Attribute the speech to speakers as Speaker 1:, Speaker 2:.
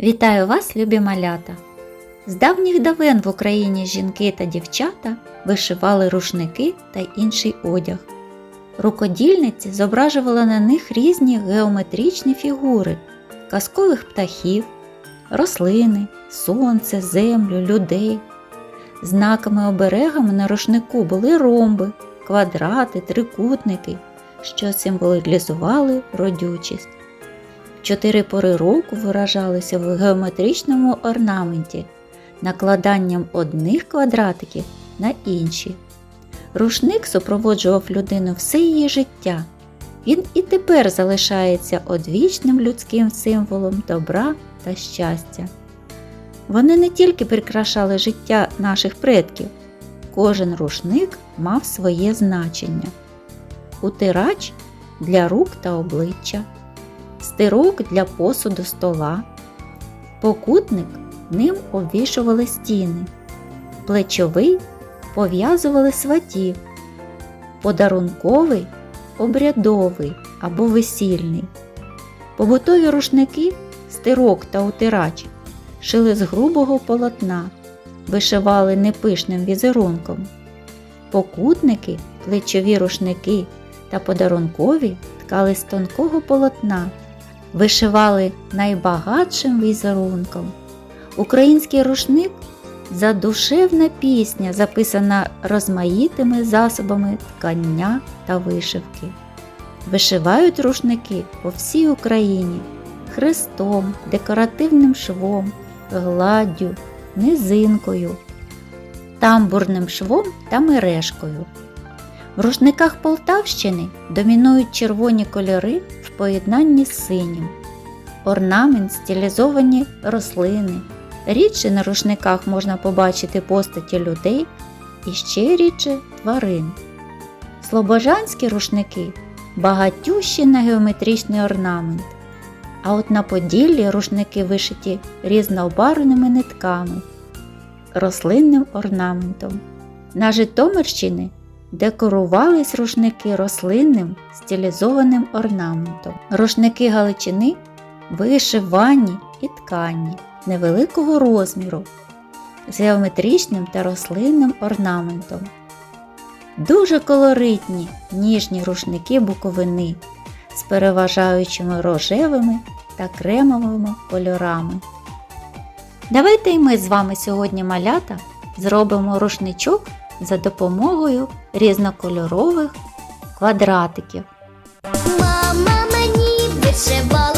Speaker 1: Вітаю вас, любі малята! З давніх давен в Україні жінки та дівчата вишивали рушники та інший одяг. Рукодільниці зображували на них різні геометричні фігури казкових птахів, рослини, сонце, землю, людей. Знаками оберегами на рушнику були ромби, квадрати, трикутники, що символізували родючість. Чотири пори року виражалися в геометричному орнаменті, накладанням одних квадратиків на інші. Рушник супроводжував людину все її життя. Він і тепер залишається одвічним людським символом добра та щастя. Вони не тільки прикрашали життя наших предків, кожен рушник мав своє значення. Утирач для рук та обличчя стирок для посуду стола. Покутник ним обвішували стіни, плечовий пов'язували сватів, подарунковий обрядовий або весільний. Побутові рушники, стирок та утирач шили з грубого полотна, вишивали непишним візерунком. Покутники, плечові рушники та подарункові ткали з тонкого полотна, вишивали найбагатшим візерунком. Український рушник задушевна пісня, записана розмаїтими засобами ткання та вишивки. Вишивають рушники по всій Україні хрестом, декоративним швом, гладдю, низинкою, тамбурним швом та мережкою. В рушниках Полтавщини домінують червоні кольори в поєднанні з синім. Орнамент стилізовані рослини. Рідше на рушниках можна побачити постаті людей і ще рідше тварин. Слобожанські рушники багатющі на геометричний орнамент. А от на Поділлі рушники вишиті різнобарвними нитками, рослинним орнаментом. На Житомирщині декорувались рушники рослинним стилізованим орнаментом. Рушники Галичини вишивані і ткані невеликого розміру з геометричним та рослинним орнаментом. Дуже колоритні ніжні рушники буковини з переважаючими рожевими та кремовими кольорами. Давайте і ми з вами сьогодні малята зробимо рушничок за допомогою різнокольорових квадратиків.
Speaker 2: Мама мені вишиває.